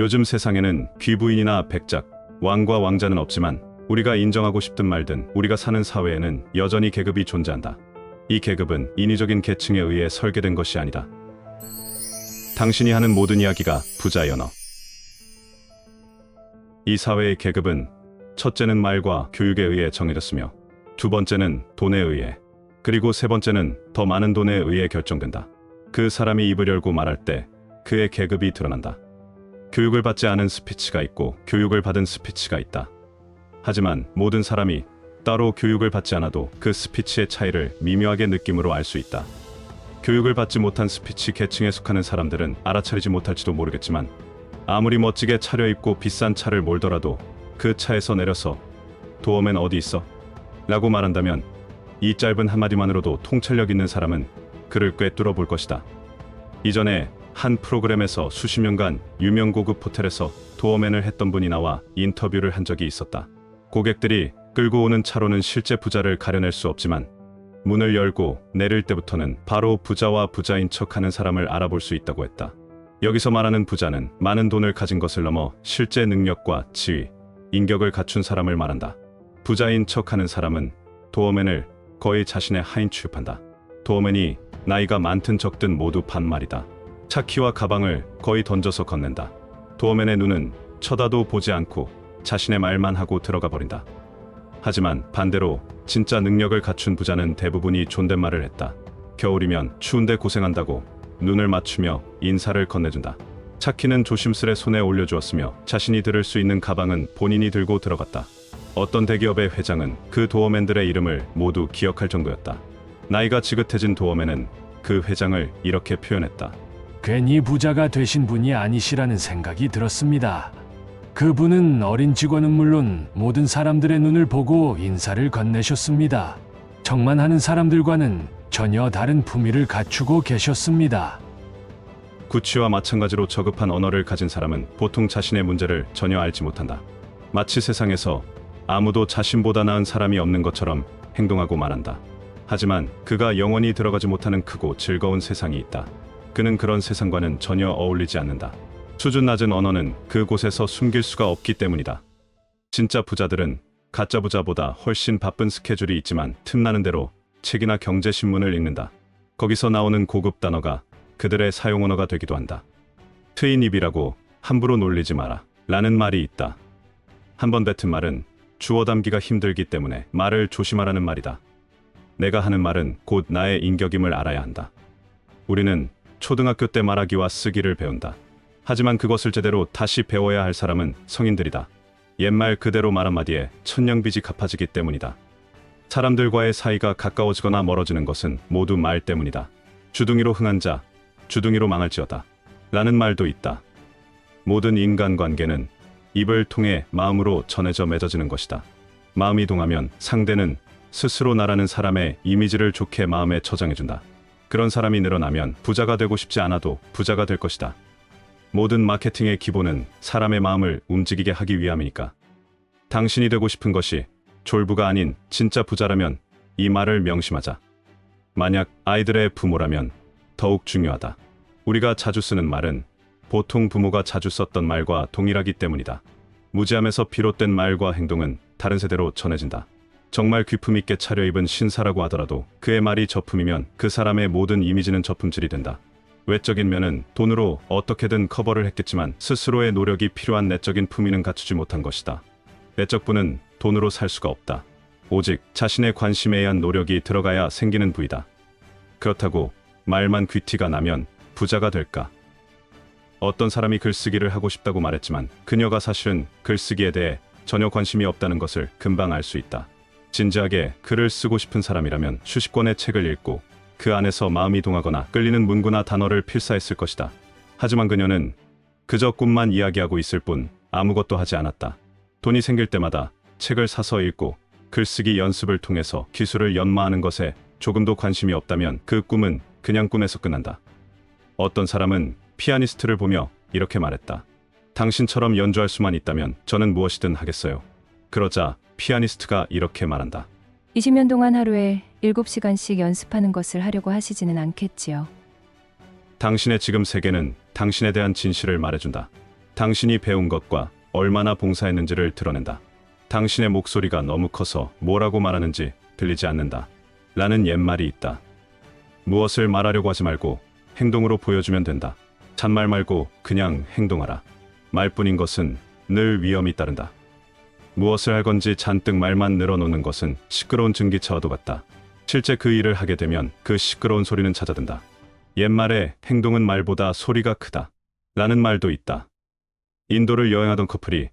요즘 세상에는 귀부인이나 백작, 왕과 왕자는 없지만 우리가 인정하고 싶든 말든 우리가 사는 사회에는 여전히 계급이 존재한다. 이 계급은 인위적인 계층에 의해 설계된 것이 아니다. 당신이 하는 모든 이야기가 부자 연어. 이 사회의 계급은 첫째는 말과 교육에 의해 정해졌으며 두 번째는 돈에 의해 그리고 세 번째는 더 많은 돈에 의해 결정된다. 그 사람이 입을 열고 말할 때 그의 계급이 드러난다. 교육을 받지 않은 스피치가 있고 교육을 받은 스피치가 있다. 하지만 모든 사람이 따로 교육을 받지 않아도 그 스피치의 차이를 미묘하게 느낌으로 알 수 있다. 교육을 받지 못한 스피치 계층에 속하는 사람들은 알아차리지 못할지도 모르겠지만 아무리 멋지게 차려입고 비싼 차를 몰더라도 그 차에서 내려서 도어맨 어디 있어? 라고 말한다면 이 짧은 한마디만으로도 통찰력 있는 사람은 그를 꿰뚫어 볼 것이다. 이전에 한 프로그램에서 수십 년간 유명 고급 호텔에서 도어맨을 했던 분이 나와 인터뷰를 한 적이 있었다. 고객들이 끌고 오는 차로는 실제 부자를 가려낼 수 없지만 문을 열고 내릴 때부터는 바로 부자와 부자인 척하는 사람을 알아볼 수 있다고 했다. 여기서 말하는 부자는 많은 돈을 가진 것을 넘어 실제 능력과 지위, 인격을 갖춘 사람을 말한다. 부자인 척하는 사람은 도어맨을 거의 자신의 하인 취급한다. 도어맨이 나이가 많든 적든 모두 반말이다. 차 키와 가방을 거의 던져서 건넨다. 도어맨의 눈은 쳐다도 보지 않고 자신의 말만 하고 들어가 버린다. 하지만 반대로 진짜 능력을 갖춘 부자는 대부분이 존댓말을 했다. 겨울이면 추운데 고생한다고 눈을 맞추며 인사를 건네준다. 차키는 조심스레 손에 올려주었으며 자신이 들을 수 있는 가방은 본인이 들고 들어갔다. 어떤 대기업의 회장은 그 도어맨들의 이름을 모두 기억할 정도였다. 나이가 지긋해진 도어맨은 그 회장을 이렇게 표현했다. 괜히 부자가 되신 분이 아니시라는 생각이 들었습니다. 그분은 어린 직원은 물론 모든 사람들의 눈을 보고 인사를 건네셨습니다. 척만 하는 사람들과는 전혀 다른 품위를 갖추고 계셨습니다. 구치와 마찬가지로 저급한 언어를 가진 사람은 보통 자신의 문제를 전혀 알지 못한다. 마치 세상에서 아무도 자신보다 나은 사람이 없는 것처럼 행동하고 말한다. 하지만 그가 영원히 들어가지 못하는 크고 즐거운 세상이 있다. 그는 그런 세상과는 전혀 어울리지 않는다. 수준 낮은 언어는 그곳에서 숨길 수가 없기 때문이다. 진짜 부자들은 가짜 부자보다 훨씬 바쁜 스케줄이 있지만 틈나는 대로 책이나 경제신문을 읽는다. 거기서 나오는 고급 단어가 그들의 사용 언어가 되기도 한다. 트인 입이라고 함부로 놀리지 마라. 라는 말이 있다. 한 번 뱉은 말은 주워 담기가 힘들기 때문에 말을 조심하라는 말이다. 내가 하는 말은 곧 나의 인격임을 알아야 한다. 우리는 초등학교 때 말하기와 쓰기를 배운다. 하지만 그것을 제대로 다시 배워야 할 사람은 성인들이다. 옛말 그대로 말 한마디에 천냥빚이 갚아지기 때문이다. 사람들과의 사이가 가까워지거나 멀어지는 것은 모두 말 때문이다. 주둥이로 흥한 자, 주둥이로 망할지어다. 라는 말도 있다. 모든 인간 관계는 입을 통해 마음으로 전해져 맺어지는 것이다. 마음이 동하면 상대는 스스로 나라는 사람의 이미지를 좋게 마음에 저장해준다. 그런 사람이 늘어나면 부자가 되고 싶지 않아도 부자가 될 것이다. 모든 마케팅의 기본은 사람의 마음을 움직이게 하기 위함이니까. 당신이 되고 싶은 것이 졸부가 아닌 진짜 부자라면 이 말을 명심하자. 만약 아이들의 부모라면 더욱 중요하다. 우리가 자주 쓰는 말은 보통 부모가 자주 썼던 말과 동일하기 때문이다. 무지함에서 비롯된 말과 행동은 다른 세대로 전해진다. 정말 귀품 있게 차려입은 신사라고 하더라도 그의 말이 저품이면 그 사람의 모든 이미지는 저품질이 된다. 외적인 면은 돈으로 어떻게든 커버를 했겠지만 스스로의 노력이 필요한 내적인 품위는 갖추지 못한 것이다. 내적 부는 돈으로 살 수가 없다. 오직 자신의 관심에 의한 노력이 들어가야 생기는 부이다. 그렇다고 말만 귀티가 나면 부자가 될까? 어떤 사람이 글쓰기를 하고 싶다고 말했지만 그녀가 사실은 글쓰기에 대해 전혀 관심이 없다는 것을 금방 알 수 있다. 진지하게 글을 쓰고 싶은 사람이라면 수십 권의 책을 읽고 그 안에서 마음이 동하거나 끌리는 문구나 단어를 필사했을 것이다. 하지만 그녀는 그저 꿈만 이야기하고 있을 뿐 아무것도 하지 않았다. 돈이 생길 때마다 책을 사서 읽고 글쓰기 연습을 통해서 기술을 연마하는 것에 조금도 관심이 없다면 그 꿈은 그냥 꿈에서 끝난다. 어떤 사람은 피아니스트를 보며 이렇게 말했다. 당신처럼 연주할 수만 있다면 저는 무엇이든 하겠어요. 그러자 피아니스트가 이렇게 말한다. 20년 동안 하루에 7시간씩 연습하는 것을 하려고 하시지는 않겠지요. 당신의 지금 세계는 당신에 대한 진실을 말해준다. 당신이 배운 것과 얼마나 봉사했는지를 드러낸다. 당신의 목소리가 너무 커서 뭐라고 말하는지 들리지 않는다. 라는 옛말이 있다. 무엇을 말하려고 하지 말고 행동으로 보여주면 된다. 잔말 말고 그냥 행동하라. 말뿐인 것은 늘 위험이 따른다. 무엇을 할 건지 잔뜩 말만 늘어놓는 것은 시끄러운 증기차와도 같다. 실제 그 일을 하게 되면 그 시끄러운 소리는 잦아든다. 옛말에 행동은 말보다 소리가 크다. 라는 말도 있다. 인도를 여행하던 커플이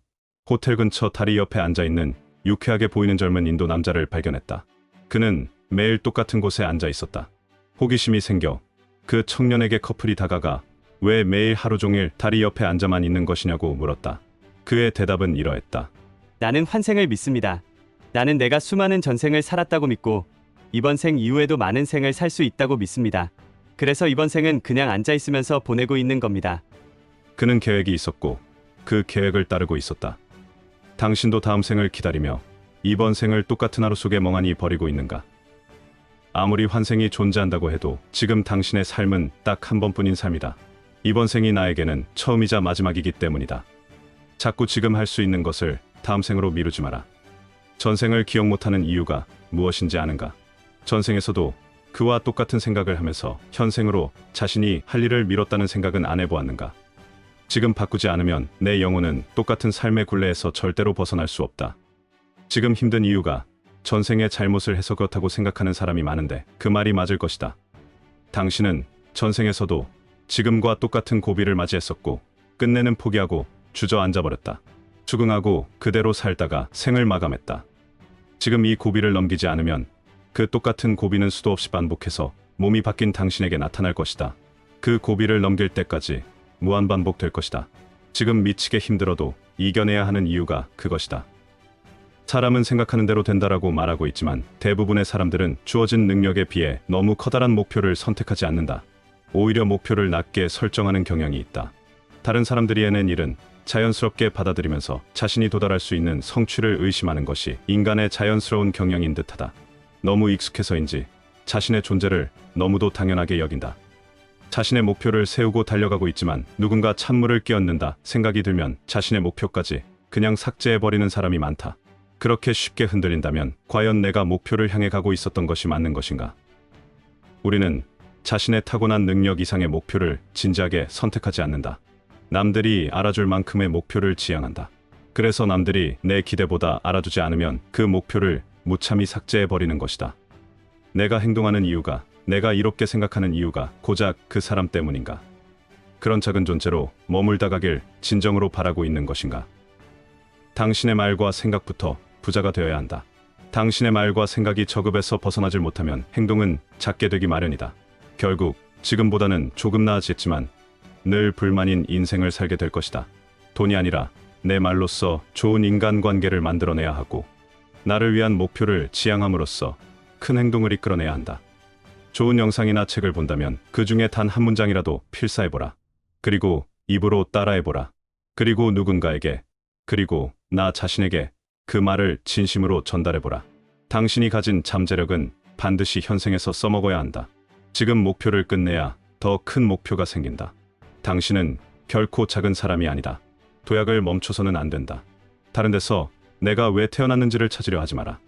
호텔 근처 다리 옆에 앉아 있는 유쾌하게 보이는 젊은 인도 남자를 발견했다. 그는 매일 똑같은 곳에 앉아 있었다. 호기심이 생겨 그 청년에게 커플이 다가가 왜 매일 하루 종일 다리 옆에 앉아만 있는 것이냐고 물었다. 그의 대답은 이러했다. 나는 환생을 믿습니다. 나는 내가 수많은 전생을 살았다고 믿고 이번 생 이후에도 많은 생을 살 수 있다고 믿습니다. 그래서 이번 생은 그냥 앉아 있으면서 보내고 있는 겁니다. 그는 계획이 있었고 그 계획을 따르고 있었다. 당신도 다음 생을 기다리며 이번 생을 똑같은 하루 속에 멍하니 버리고 있는가? 아무리 환생이 존재한다고 해도 지금 당신의 삶은 딱 한 번뿐인 삶이다. 이번 생이 나에게는 처음이자 마지막이기 때문이다. 자꾸 지금 할 수 있는 것을 다음 생으로 미루지 마라. 전생을 기억 못하는 이유가 무엇인지 아는가? 전생에서도 그와 똑같은 생각을 하면서 현생으로 자신이 할 일을 미뤘다는 생각은 안 해보았는가? 지금 바꾸지 않으면 내 영혼은 똑같은 삶의 굴레에서 절대로 벗어날 수 없다. 지금 힘든 이유가 전생의 잘못을 해서 그렇다고 생각하는 사람이 많은데 그 말이 맞을 것이다. 당신은 전생에서도 지금과 똑같은 고비를 맞이했었고 끝내는 포기하고 주저앉아 버렸다. 추궁하고 그대로 살다가 생을 마감했다. 지금 이 고비를 넘기지 않으면 그 똑같은 고비는 수도 없이 반복해서 몸이 바뀐 당신에게 나타날 것이다. 그 고비를 넘길 때까지 무한 반복 될 것이다. 지금 미치게 힘들어도 이겨내야 하는 이유가 그것이다. 사람은 생각하는 대로 된다라고 말하고 있지만 대부분의 사람들은 주어진 능력에 비해 너무 커다란 목표를 선택하지 않는다. 오히려 목표를 낮게 설정하는 경향이 있다. 다른 사람들이 해낸 일은 자연스럽게 받아들이면서 자신이 도달할 수 있는 성취를 의심하는 것이 인간의 자연스러운 경향인 듯하다. 너무 익숙해서인지 자신의 존재를 너무도 당연하게 여긴다. 자신의 목표를 세우고 달려가고 있지만 누군가 찬물을 끼얹는다 생각이 들면 자신의 목표까지 그냥 삭제해버리는 사람이 많다. 그렇게 쉽게 흔들린다면 과연 내가 목표를 향해 가고 있었던 것이 맞는 것인가? 우리는 자신의 타고난 능력 이상의 목표를 진지하게 선택하지 않는다. 남들이 알아줄 만큼의 목표를 지향한다. 그래서 남들이 내 기대보다 알아주지 않으면 그 목표를 무참히 삭제해버리는 것이다. 내가 행동하는 이유가, 내가 이롭게 생각하는 이유가 고작 그 사람 때문인가? 그런 작은 존재로 머물다 가길 진정으로 바라고 있는 것인가? 당신의 말과 생각부터 부자가 되어야 한다. 당신의 말과 생각이 저급에서 벗어나질 못하면 행동은 작게 되기 마련이다. 결국 지금보다는 조금 나아지겠지만 늘 불만인 인생을 살게 될 것이다. 돈이 아니라 내 말로써 좋은 인간관계를 만들어내야 하고 나를 위한 목표를 지향함으로써 큰 행동을 이끌어내야 한다. 좋은 영상이나 책을 본다면 그 중에 단 한 문장이라도 필사해보라. 그리고 입으로 따라해보라. 그리고 누군가에게, 그리고 나 자신에게 그 말을 진심으로 전달해보라. 당신이 가진 잠재력은 반드시 현생에서 써먹어야 한다. 지금 목표를 끝내야 더 큰 목표가 생긴다. 당신은 결코 작은 사람이 아니다. 도약을 멈춰서는 안 된다. 다른 데서 내가 왜 태어났는지를 찾으려 하지 마라.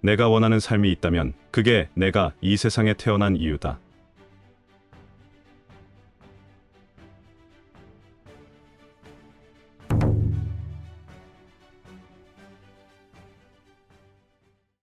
내가 원하는 삶이 있다면 그게 내가 이 세상에 태어난 이유다.